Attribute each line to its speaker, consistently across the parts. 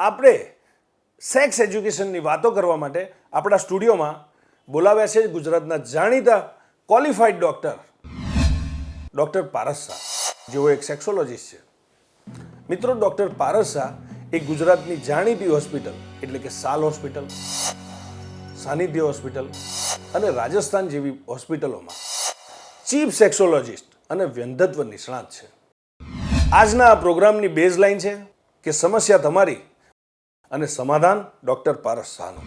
Speaker 1: આપણે સેક્સ એજ્યુકેશનની વાતો કરવા માટે આપણા સ્ટુડિયોમાં બોલાવ્યા છે ગુજરાતના જાણીતા qualified doctor doctor Paras Shah. જેઓ એક સેક્સોલોજીસ્ટ છે. મિત્રો ડૉક્ટર પારસ શાહ એ ગુજરાતની જાણીતી હોસ્પિટલ એટલે કે સાલ હોસ્પિટલ સાનિધ્ય હોસ્પિટલ અને રાજસ્થાન જેવી હોસ્પિટલોમાં ચીફ સેક્સોલોજિસ્ટ અને વ્યંધત્વ નિષ્ણાત છે. આજના આ પ્રોગ્રામની બેઝલાઇન છે કે સમસ્યા તમારી અને સમાધાન ડૉક્ટર પારસ શાહનું.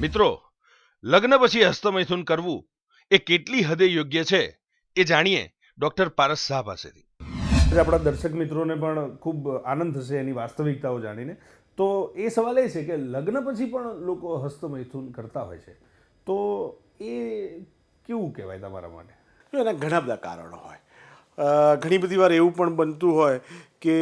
Speaker 2: મિત્રો લગ્ન પછી હસ્તમૈથુન કરવું એ કેટલી હદે યોગ્ય છે એ જાણીએ ડોક્ટર પારસ શાહ પાસેથી.
Speaker 3: આજે આપણા દર્શક મિત્રોને પણ ખૂબ આનંદ થશે એની વાસ્તવિકતાઓ જાણીને. તો એ સવાલ એ છે કે લગ્ન પછી પણ લોકો હસ્તમૈથુન કરતા હોય છે. તો એ કેવું કહેવાય તમારા માટે?
Speaker 4: એના ઘણા બધા કારણો હોય. ઘણી બધી વાર એવું પણ બનતું હોય કે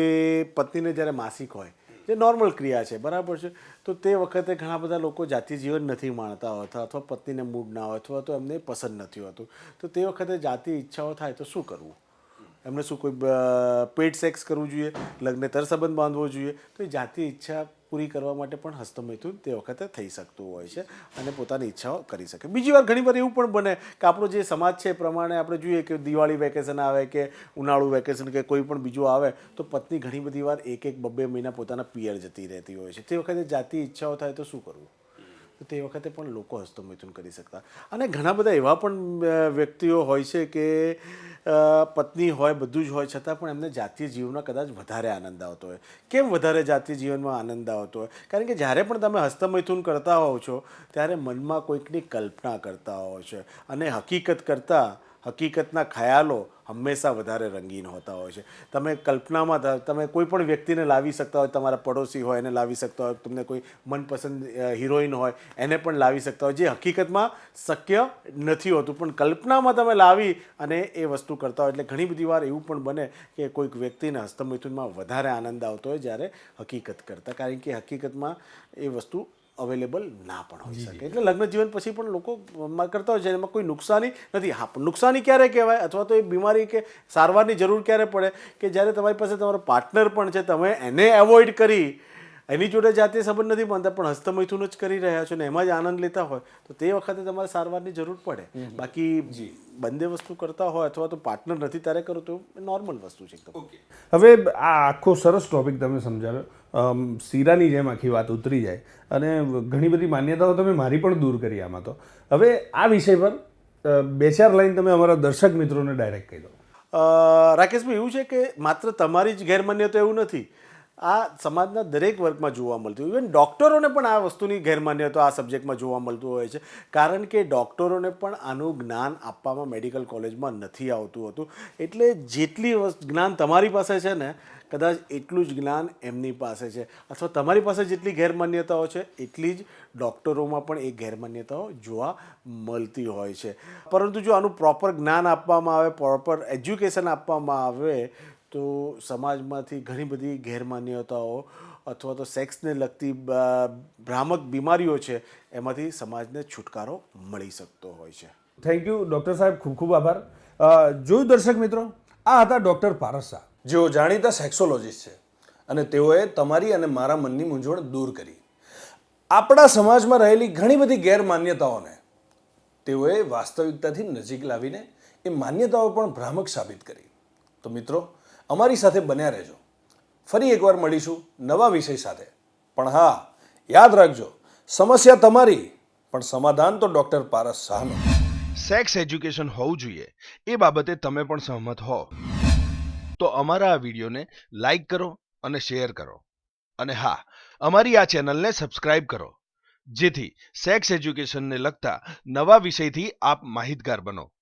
Speaker 4: પત્નીને જ્યારે માસિક હોય જે નોર્મલ ક્રિયા છે, બરાબર છે? તો તે વખતે ઘણા બધા લોકો જાતિ જીવન નથી માણતા હોતા, અથવા પત્નીને મૂડ ના હોય, અથવા તો એમને પસંદ નથી હોતું. તો તે વખતે જાતિ ઈચ્છાઓ થાય તો શું કરવું? એમને શું કોઈ પેટ સેક્સ કરવું જોઈએ? લગ્નેતર સંબંધ બાંધવો જોઈએ? તો એ જાતિ ઈચ્છા પૂરી કરવા માટે પણ હસ્તમૈથુન તે વખતે થઈ શકતું હોય છે અને પોતાની ઈચ્છાઓ કરી શકે. બીજી વાર ઘણી વાર એવું પણ બને કે આપણો જે સમાજ છે એ પ્રમાણે આપણે જોઈએ કે દિવાળી વેકેશન આવે કે ઉનાળુ વેકેશન કે કોઈ પણ બીજું આવે તો પત્ની ઘણી બધી વાર એક એક બબ્બે મહિના પોતાના પિયર જતી રહેતી હોય છે. તે વખતે જાતિ ઈચ્છાઓ થાય તો શું કરવું? તો તે વખતે પણ લોકો હસ્તમૈથુન કરી શકતા. અને ઘણા બધા એવા પણ વ્યક્તિઓ હોય છે કે પત્ની હોય, બધું જ હોય, છતાં પણ એમને જાતીય જીવનમાં કદાચ વધારે આનંદ આવતો હોય. કેમ વધારે જાતીય જીવનમાં આનંદ આવતો હોય? કારણ કે જ્યારે પણ તમે હસ્તમૈથુન કરતા હોવ છો, ત્યારે મનમાં કોઈકની કલ્પના કરતા હોવ છો. અને હકીકત કરતાં હકીકતના ખ્યાલો હંમેશા વધારે રંગીન હોતા હોય છે. તમે કલ્પનામાં તમે કોઈ પણ વ્યક્તિને લાવી શકતા હોય, તમારા પડોશી હોય, એને લાવી શકતા હોય, તમને કોઈ મનપસંદ હિરોઈન હોય, એને પણ લાવી શકતા હોય, જે હકીકતમાં શક્ય નથી હોતું. પણ કલ્પનામાં તમે લાવી અને એ વસ્તુ કરતા હોય, એટલે ઘણી બધી વાર એવું પણ બને કે કોઈક વ્યક્તિને હસ્તમૈથુનમાં વધારે આનંદ આવતો હોય જ્યારે હકીકત કરતાં. કારણ કે હકીકતમાં એ વસ્તુ અવેલેબલ ના પણ હોઈ શકે. એટલે લગ્ન જીવન પછી પણ લોકો કરતા હોય છે એમાં કોઈ નુકસાની નથી. હા નુકસાની ક્યારે કહેવાય? અથવા તો એ બીમારી કે સારવારની જરૂર ક્યારે પડે? કે જ્યારે તમારી પાસે તમારો પાર્ટનર પણ છે તમે એને એવોઇડ કરી એની જોડે જાતે સંબંધ નથી બનતા પણ હસ્તમૈથુન જ કરી રહ્યા છો ને એમાં જ આનંદ લેતા હોય તો તે વખતે તમારે સારવારની જરૂર પડે. બાકી બંને વસ્તુ કરતા હોય અથવા તો પાર્ટનર નથી ત્યારે કરો તો નોર્મલ વસ્તુ છે એકદમ.
Speaker 3: હવે આ આખો સરસ ટોપિક તમે સમજાવ્યો. શીરાની જેમ આખી વાત ઉતરી જાય. અને ઘણી બધી માન્યતાઓ તમે મારી પણ દૂર કરી આમાં તો. હવે આ વિષય પર બે ચાર લાઈન તમે અમારા દર્શક મિત્રોને ડાયરેક્ટ કહી દો.
Speaker 4: રાકેશભાઈ, એવું છે કે માત્ર તમારી જ ગેરમાન્યતા એવું નથી આ સમાજના દરેક વર્ગમાં જોવા મળતું ઇવન ડૉક્ટરોને પણ આ વસ્તુની ગેરમાન્યતા આ સબ્જેક્ટમાં જોવા મળતું હોય છે. કારણ કે ડૉક્ટરોને પણ આનું જ્ઞાન આપવામાં મેડિકલ કોલેજમાં નથી આવતું હતું. એટલે જેટલી જ્ઞાન તમારી પાસે છે ને, કદાચ એટલું જ જ્ઞાન એમની પાસે છે. અથવા તમારી પાસે જેટલી ગેરમાન્યતાઓ છે, એટલી જ ડૉક્ટરોમાં પણ એ ગેરમાન્યતાઓ જોવા મળતી હોય છે. પરંતુ જો આનું પ્રોપર જ્ઞાન આપવામાં આવે પ્રોપર એજ્યુકેશન આપવામાં આવે તો સમાજમાંથી ઘણી બધી ગેરમાન્યતાઓ અથવા તો સેક્સને લગતી ભ્રામક બીમારીઓ છે એમાંથી સમાજને છુટકારો મળી શકતો હોય છે.
Speaker 3: થેન્ક યુ ડૉક્ટર સાહેબ. ખૂબ ખૂબ આભાર. જોયું દર્શક મિત્રો આ હતા ડૉક્ટર પારસ શાહ.
Speaker 1: જેઓ જાણીતા સેક્સોલોજીસ્ટ છે અને તેઓએ તમારી અને મારા મનની મૂંઝવણ દૂર કરી. આપણા સમાજમાં રહેલી ઘણી બધી ગેરમાન્યતાઓને તેઓએ વાસ્તવિકતાથી નજીક લાવીને એ માન્યતાઓ પણ ભ્રામક સાબિત કરી. તો મિત્રો અમારી સાથે બન્યા રહેજો. ફરી એકવાર મળીશું નવા વિષય સાથે. પણ હા, યાદ રાખજો, સમસ્યા તમારી, પણ સમાધાન તો ડૉક્ટર પારસ શાહનું.
Speaker 2: સેક્સ એજ્યુકેશન હોવું જોઈએ. એ બાબતે તમે પણ સહમત હો તો અમારા આ વિડીયોને લાઈક કરો અને શેર કરો. અને હા, અમારી આ ચેનલને સબસ્ક્રાઇબ કરો. જેથી સેક્સ એજ્યુકેશનને લગતા નવા વિષયથી આપ માહિતગાર બનો.